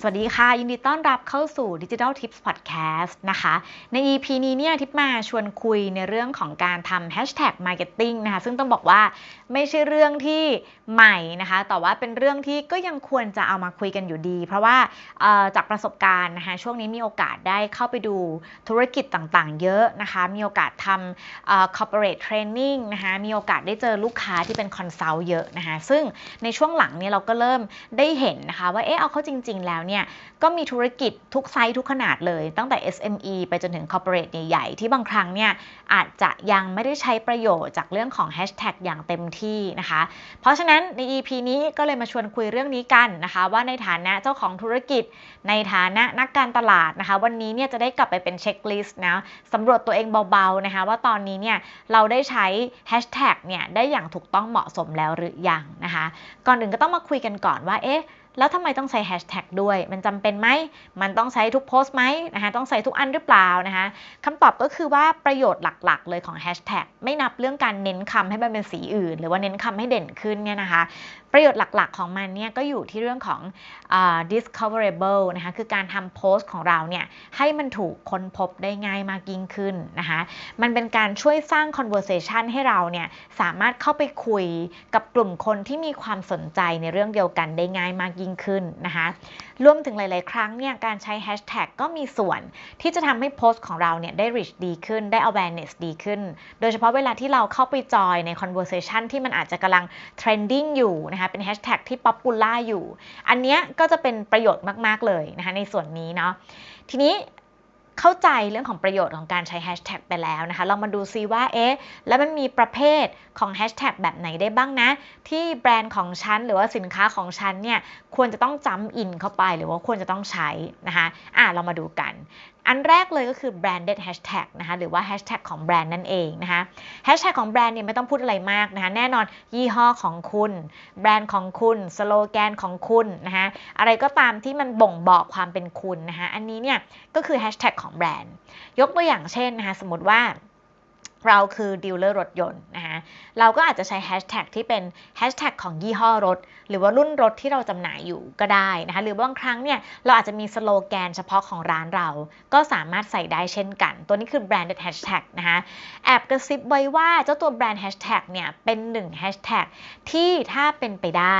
สวัสดีค่ะ ยินดีต้อนรับเข้าสู่ Digital Tips Podcast นะคะ ใน EP นี้เนี่ยทิปมาชวนคุยในเรื่องของการทำแฮชแท็ก Marketing นะคะ ซึ่งต้องบอกว่าไม่ใช่เรื่องที่ใหม่นะคะ แต่ว่าเป็นเรื่องที่ก็ยังควรจะเอามาคุยกันอยู่ดี เพราะว่าจากประสบการณ์นะคะ ช่วงนี้มีโอกาสได้เข้าไปดูธุรกิจต่างๆ เยอะนะคะ มีโอกาสทำเอ่อ corporate training นะคะ มีโอกาสได้เจอลูกค้าที่เป็นคอนซัลท์เยอะนะคะ ซึ่งในช่วงหลังเนี่ยเราก็เริ่มได้เห็นนะคะว่า เอ๊ะเอาเข้าจริง ๆ แล้วเนี่ยก็มีธุรกิจทุกไซส์ทุกขนาดเลย ตั้งแต่ SME ไปจนถึง corporate ใหญ่ๆที่บางครั้งเนี่ยอาจจะยังไม่ได้ใช้ประโยชน์จากเรื่องของ hashtag อย่างเต็มที่นะคะ เพราะฉะนั้นใน EP นี้ก็เลยมาชวนคุยเรื่องนี้กันนะคะ ว่าในฐานะเจ้าของธุรกิจ ในฐานะนักการตลาดนะคะ วันนี้เนี่ยจะได้กลับไปเป็นเช็คลิสต์นะสำรวจตัวเองเบาๆนะคะ ว่าตอนนี้เนี่ยเราได้ใช้ hashtag เนี่ยได้อย่างถูกต้องเหมาะสมแล้วหรือยังนะคะ ก่อนอื่นก็ต้องมาคุยกันก่อนว่าเอ๊ะ แล้วทำไมต้องใช้แฮชแท็กด้วย มันจำเป็นไหม มันต้องใช้ทุกโพสต์ไหมนะคะต้องใส่ทุกอันหรือเปล่านะคะคำตอบก็คือว่าประโยชน์หลักๆ เลยของแฮชแท็กไม่นับเรื่องการเน้นคำให้มันเป็นสีอื่น หรือว่าเน้นคำให้เด่นขึ้นเนี่ยนะคะประโยชน์หลักๆ ของมันเนี่ยก็อยู่ที่เรื่องของ uh, discoverable นะคะคือการทำโพสต์ของเราเนี่ยให้มันถูกค้นพบได้ง่ายมากยิ่งขึ้นนะคะมันเป็นการช่วยสร้าง conversation ให้เราเนี่ยสามารถเข้าไปคุยกับกลุ่มคนที่มีความสนใจในเรื่องเดียวกันได้ง่ายมากยิ่งขึ้นนะคะรวมถึงหลาย ๆ ครั้งเนี่ยการใช้แฮชแท็กก็มีส่วนที่จะทำให้โพสต์ของเราเนี่ยได้ reach ดีขึ้นได้ awareness ดีขึ้น โดยเฉพาะเวลาที่เราเข้าไปจอยใน conversation ที่มันอาจจะกำลัง trending อยู่นะคะเป็นแฮชแท็กที่ popular อยู่ อันเนี้ยก็จะเป็นประโยชน์มาก ๆ เลยนะคะในส่วนนี้เนาะทีนี้ เข้าใจเรื่องของประโยชน์ของการใช้แฮชแท็กไปแล้วนะคะ เรามาดูซิว่าเอ๊ะแล้วมันมีประเภทของแฮชแท็กแบบไหนได้บ้างนะ ที่แบรนด์ของฉันหรือว่าสินค้าของฉันเนี่ยควรจะต้องจำอินเข้าไปหรือว่าควรจะต้องใช้นะคะอะเรามาดูกัน อันแรกเลยก็คือ branded hashtag นะคะหรือว่า hashtag ของแบรนด์นั่นเองนะคะ hashtag ของแบรนด์เนี่ยไม่ต้องพูดอะไรมากนะคะแน่นอนยี่ห้อของคุณ แบรนด์ของคุณสโลแกนของคุณนะคะอะไรก็ตามที่มันบ่งบอกความเป็นคุณนะคะอันนี้เนี่ยก็คือ hashtag ของแบรนด์ ยกตัวอย่างเช่นนะคะสมมติว่า เราคือดีลเลอร์รถยนต์นะคะเราก็อาจจะใช้แฮชแท็กที่เป็นแฮชแท็กของยี่ห้อรถ หรือว่ารุ่นรถที่เราจำหน่ายอยู่ก็ได้นะคะหรือบางครั้งเนี่ยเราอาจจะมีสโลแกนเฉพาะของร้านเรา ก็สามารถใส่ได้เช่นกัน ตัวนี้คือ branded hashtag นะคะแอบกระซิบไว้ว่าเจ้าตัว brand hashtag เนี่ยเป็นหนึ่งแฮชแท็กที่ถ้าเป็นไปได้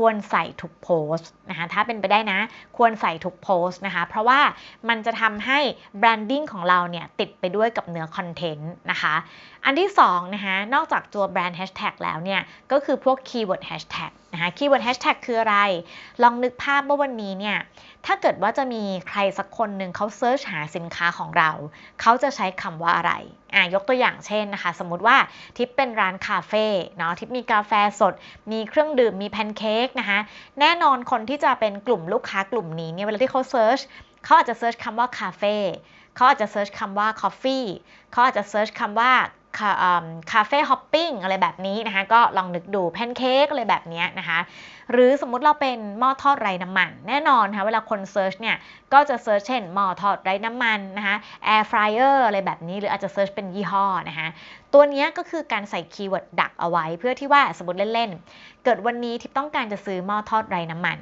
ควรใส่ทุกโพสต์นะคะถ้าเป็นไปได้นะ ควรใส่ทุกโพสต์นะคะเพราะว่ามันจะทำให้ branding ของเราเนี่ยติดไปด้วยกับเนื้อคอนเทนต์นะคะอันที่2นะคะนอกจากตัวแบรนด์แฮชแท็กแล้วเนี่ยก็คือพวกคีย์เวิร์ดแฮชแท็กนะคะคีย์เวิร์ดแฮชแท็กคืออะไร ลองนึกภาพว่าวันนี้เนี่ยถ้าเกิดว่าจะมีใครสักคนหนึ่งเขาเซิร์ชหาสินค้าของเรา เขาจะใช้คำว่าอะไรอะยกตัวอย่างเช่นนะคะ สมมติว่าทิปเป็นร้านคาเฟ่เนาะทิปมีกาแฟสด มีเครื่องดื่มมีแพนเค้กนะคะ แน่นอนคนที่จะเป็นกลุ่มลูกค้ากลุ่มนี้เนี่ยเวลาที่เขาเซิร์ชเขาอาจจะเซิร์ชคำว่าคาเฟ่ เขาอาจจะเซิร์ชคำว่า coffee เขาอาจจะเซิร์ชคำว่าคาเฟ่ฮอปปิ้งอะไรแบบนี้นะคะก็ลองนึกดูแพนเค้กอะไรแบบนี้นะคะหรือสมมุติเราเป็นหม้อทอดไร้น้ำมัน แน่นอนนะคะเวลาคนเซิร์ชเนี่ยก็จะเซิร์ชเช่นหม้อทอดไร้น้ำมันนะคะแอร์ฟรายเออร์อะไรแบบนี้หรืออาจจะเซิร์ชเป็นยี่ห้อนะคะ ตัวนี้ก็คือการใส่คีย์เวิร์ดดักเอาไว้ เพื่อที่ว่าสมมติเล่นๆ เกิดวันนี้ทิปต้องการจะซื้อหม้อทอดไร้น้ำมัน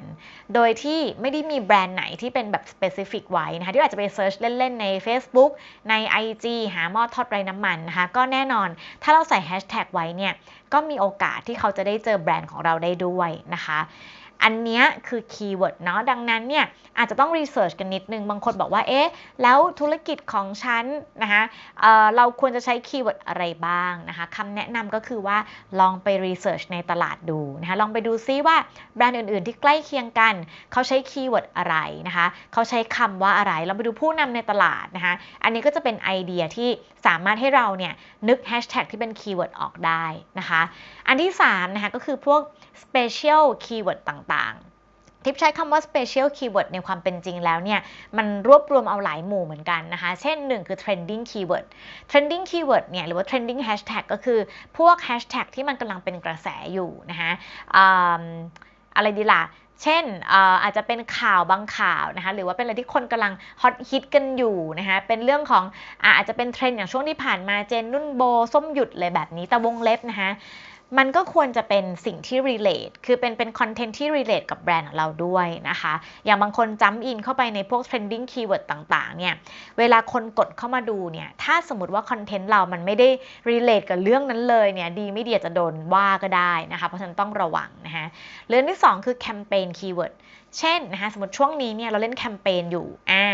โดยที่ไม่ได้มีแบรนด์ไหนที่เป็นแบบสเปซิฟิกไว้นะคะที่อาจจะไปเซิร์ชเล่นๆ ใน Facebook ใน IG หาหม้อทอดไร้น้ำมันนะคะก็แน่นอนถ้าเราใส่แฮชแท็กไว้เนี่ยก็มีโอกาสที่เขาจะได้เจอแบรนด์ของเราได้ด้วยนะคะ อันนี้คือคีย์เวิร์ดเนาะดังนั้นเนี่ยอาจจะต้องรีเสิร์ชกันนิดนึง บางคนบอกว่าเอ๊ะแล้วธุรกิจของฉันนะคะเเราควรจะใช้คีย์เวิร์ดอะไรบ้างนะคะคำแนะนำก็คือว่าลองไปรีเสิร์ชในตลาดดูนะคะลองไปดูซิว่าแบรนด์อื่น ๆ ที่ใกล้เคียงกัน เขาใช้คีย์เวิร์ดอะไรนะคะเขาใช้คำว่าอะไรลองไปดูผู้นำในตลาดนะคะอันนี้ก็จะเป็นไอเดียที่สามารถให้เราเนี่ยนึกแฮชแท็กที่เป็นคีย์เวิร์ดออกได้นะคะอันที่3นะคะก็คือพวก special keyword ต่างๆ ทิปใช้คำว่า special keyword ในความเป็นจริงแล้วเนี่ย มันรวบรวมเอาหลายหมู่เหมือนกันนะคะ เช่น1คือ trending keyword trending keyword เนี่ยหรือว่า trending hashtag ก็คือพวก hashtag ที่มันกำลังเป็นกระแสอยู่นะคะอะไรดีล่ะเช่นอาจจะเป็นข่าวบางข่าวนะคะหรือว่าเป็นอะไรที่คนกำลังฮอตฮิตกันอยู่นะคะเป็นเรื่องของอาอาจจะเป็นเทรนด์อย่างช่วงที่ผ่านมาเจนนุ่นโบส้มหยุดเลยแบบนี้แต่วงเล็บนะคะ มันก็ควรจะเป็นสิ่งที่ relate คือเป็นเป็นคอนเทนต์ที่ relate กับแบรนด์ของเราด้วยนะคะ อย่างบางคนจำอินเข้าไปในพวก trending keyword ต่างๆ เนี่ย เวลาคนกดเข้ามาดูเนี่ย ถ้าสมมติว่าคอนเทนต์เรามันไม่ได้ relate กับเรื่องนั้นเลยเนี่ย ดีไม่ดีจจะโดนว่าก็ได้นะคะ เพราะฉะนั้นต้องระวังนะคะ เรื่องที่ 2 คือ campaign keyword เช่นนะคะสมมติช่วงนี้เนี่ยเราเล่นแคมเปญอยู่อ่า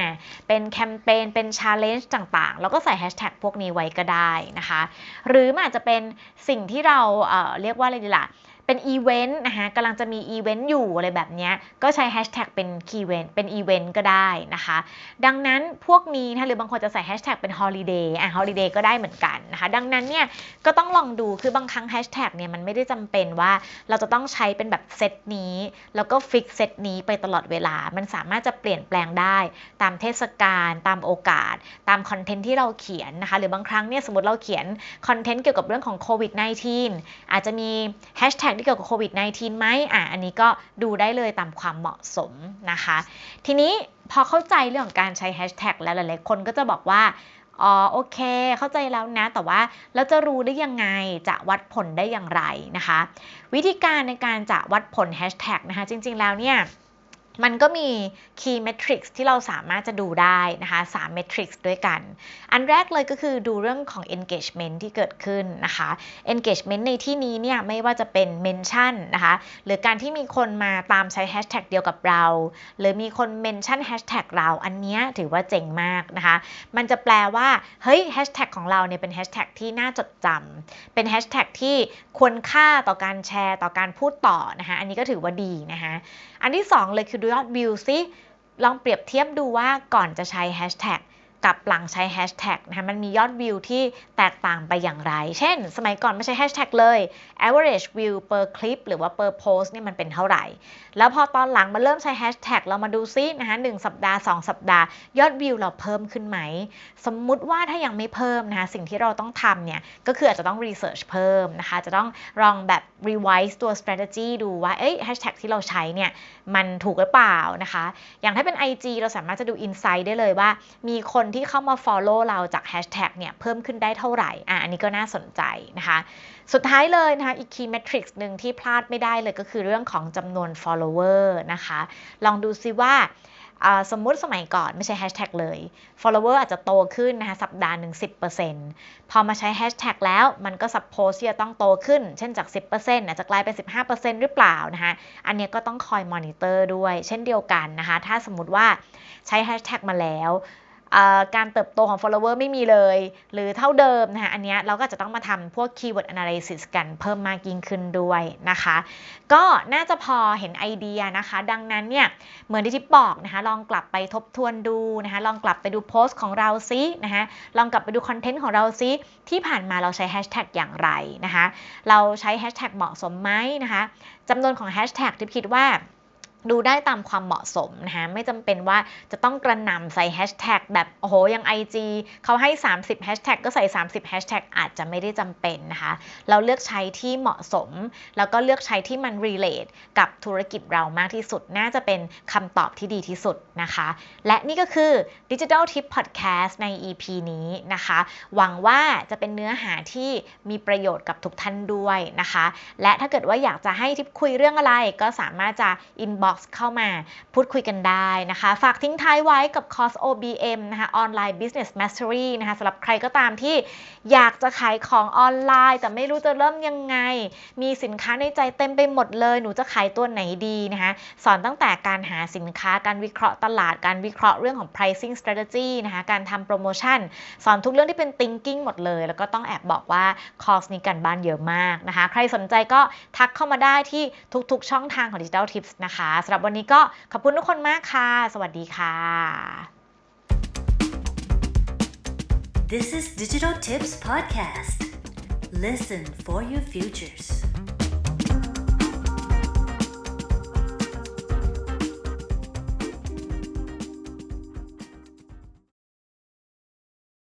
เป็นแคมเปญเป็นชาเลนจ์ต่างๆ แล้วก็ใส่แฮชแท็กพวกนี้ไว้ก็ได้นะคะ หรือมันอาจจะเป็นสิ่งที่เราเอ่อเรียกว่าอะไรดีล่ะ เป็นอีเวนต์นะคะกำลังจะมีอีเวนต์อยู่อะไรแบบนี้ก็ใช้แฮชแท็กเป็นคีย์เวนต์เป็นอีเวนต์ก็ได้นะคะ ดังนั้นพวกนี้นะหรือบางคนจะใส่แฮชแท็กเป็นฮอลิเดย์อะฮอลิเดย์ก็ได้เหมือนกันนะคะ ดังนั้นเนี่ยก็ต้องลองดูคือบางครั้งแฮชแท็กเนี่ยมันไม่ได้จำเป็นว่าเราจะต้องใช้เป็นแบบเซตนี้ แล้วก็ฟิกเซตนี้ไปตลอดเวลา มันสามารถจะเปลี่ยนแปลงได้ ตามเทศกาลตามโอกาส ตามคอนเทนต์ที่เราเขียนนะคะ หรือบางครั้งเนี่ยสมมติเราเขียนคอนเทนต์เกี่ยวกับเรื่องของโควิด -19 อาจจะมีแฮชแท็กที่เกี่ยวกับโควิด -19 ไหมอะอันนี้ก็ดูได้เลยตามความเหมาะสมนะคะ ทีนี้พอเข้าใจเรื่องของการใช้แฮชแท็กแล้วหลายๆคนก็จะบอกว่าอ๋อโอเค เข้าใจแล้วนะ แต่ว่าเราจะรู้ได้ยังไงจะวัดผลได้อย่างไรนะคะ วิธีการในการจะวัดผลแฮชแท็กนะคะ จริง ๆ แล้วเนี่ย มันก็มี key metrics ที่เราสามารถจะดูได้นะคะ3 metrics ด้วยกัน อันแรกเลยก็คือดูเรื่องของ engagement ที่เกิดขึ้นนะคะ engagement ในที่นี้เนี่ยไม่ว่าจะเป็น mention นะคะหรือการที่มีคนมาตามใช้ hashtag เดียวกับเรา หรือมีคน mention hashtag เราอันนี้ถือว่าเจ๋งมากนะคะ มันจะแปลว่าเฮ้ย hashtag ของเราเนี่ยเป็น hashtag ที่น่าจดจำเป็น hashtag ที่ควรค่าต่อการแชร์ต่อการพูดต่อนะคะอันนี้ก็ถือว่าดีนะคะอันที่ 2 เลยคือยอดวิวซิลองเปรียบเทียบดูว่าก่อนจะใช้แฮชแท็ก กับหลังใช้แฮชแท็กนะคะมันมียอดวิวที่แตกต่างไปอย่างไร เช่น สมัยก่อนไม่ใช้แฮชแท็กเลย average view per clip หรือว่า per post เนี่ยมันเป็นเท่าไหร่ แล้วพอตอนหลังมาเริ่มใช้แฮชแท็กเรามาดูซินะคะหสัปดาห์ 2 สัปดาห์ ยอดวิวเราเพิ่มขึ้นไหม สมมุติว่าถ้ายังไม่เพิ่มนะคะสิ่งที่เราต้องทำเนี่ย ก็คืออาจจะต้อง research เพิ่มนะคะ จะต้องลองแบบ revise ตัว strategy ดูว่าเอ้ยแฮชแท็กที่เราใช้เนี่ยมันถูกหรือเปล่านะคะ อย่างถ้าเป็น IG เราสามารถจะดู insight ได้เลยว่ามีคนที่เข้ามา follow เราจากแฮชแท็กเนี่ยเพิ่มขึ้นได้เท่าไหร่อะอันนี้ก็น่าสนใจนะคะ สุดท้ายเลยนะคะอีก key metrics หนึ่งที่พลาดไม่ได้เลยก็คือเรื่องของจำนวน follower นะคะ ลองดูซิว่าสมมุติสมัยก่อนไม่ใช่แฮชแท็กเลย follower อาจจะโตขึ้นนะคะ สัปดาห์หนึ่ง10%พอมาใช้แฮชแท็กแล้วมันก็ suppose ที่จะต้องโตขึ้น เช่นจาก 10%อาจจะกลายเป็น 15%หรือเปล่านะคะอันนี้ก็ต้องคอย monitor ด้วย เช่นเดียวกันนะคะ ถ้าสมมติว่าใช้แฮชแท็กมาแล้ว การเติบโตของ follower ไม่มีเลย หรือเท่าเดิมนะคะอันนี้เราก็จะต้องมาทำพวก keyword analysis กันเพิ่มมากยิ่งขึ้นด้วยนะคะ ก็น่าจะพอเห็นไอเดียนะคะ ดังนั้นเนี่ยเหมือนที่ทิปบอกนะคะลองกลับไปทบทวนดูนะคะลองกลับไปดูโพสต์ของเราซินะคะลองกลับไปดูคอนเทนต์ของเราซิที่ผ่านมาเราใช้แฮชแท็กอย่างไรนะคะเราใช้แฮชแท็กเหมาะสมไหมนะคะจำนวนของแฮชแท็กที่คิดว่า ดูได้ตามความเหมาะสมนะคะไม่จำเป็นว่าจะต้องกระหน่ำใส่แฮชแท็กแบบโอ้โหย่าง IG เขาให้ 30แฮชแท็กก็ใส่ 30แฮชแท็กอาจจะไม่ได้จำเป็นนะคะ เราเลือกใช้ที่เหมาะสม แล้วก็เลือกใช้ที่มัน relate กับธุรกิจเรามากที่สุด น่าจะเป็นคำตอบที่ดีที่สุดนะคะ และนี่ก็คือ Digital Tip Podcast ใน EP นี้นะคะ หวังว่าจะเป็นเนื้อหาที่มีประโยชน์กับทุกท่านด้วยนะคะ และถ้าเกิดว่าอยากจะให้ทิปคุยเรื่องอะไรก็สามารถจะ inbox เข้ามาพูดคุยกันได้นะคะ ฝากทิ้งท้ายไว้กับคอร์ส OBM นะคะ Online Business Mastery นะคะสำหรับใครก็ตามที่อยากจะขายของออนไลน์ แต่ไม่รู้จะเริ่มยังไง มีสินค้าในใจเต็มไปหมดเลย หนูจะขายตัวไหนดีนะคะสอนตั้งแต่การหาสินค้าการวิเคราะห์ตลาดการวิเคราะห์เรื่องของ pricing strategy นะคะการทำโปรโมชั่น สอนทุกเรื่องที่เป็น thinking หมดเลย แล้วก็ต้องแอบบอกว่าคอร์สนี้กันบ้านเยอะมากนะคะ ใครสนใจก็ทักเข้ามาได้ที่ทุกๆ ช่องทางของ Digital Tips นะคะสำหรับวันนี้ก็ขอบคุณทุกคนมากค่ะ สวัสดีค่ะ This is Digital Tips Podcast. Listen for your futures.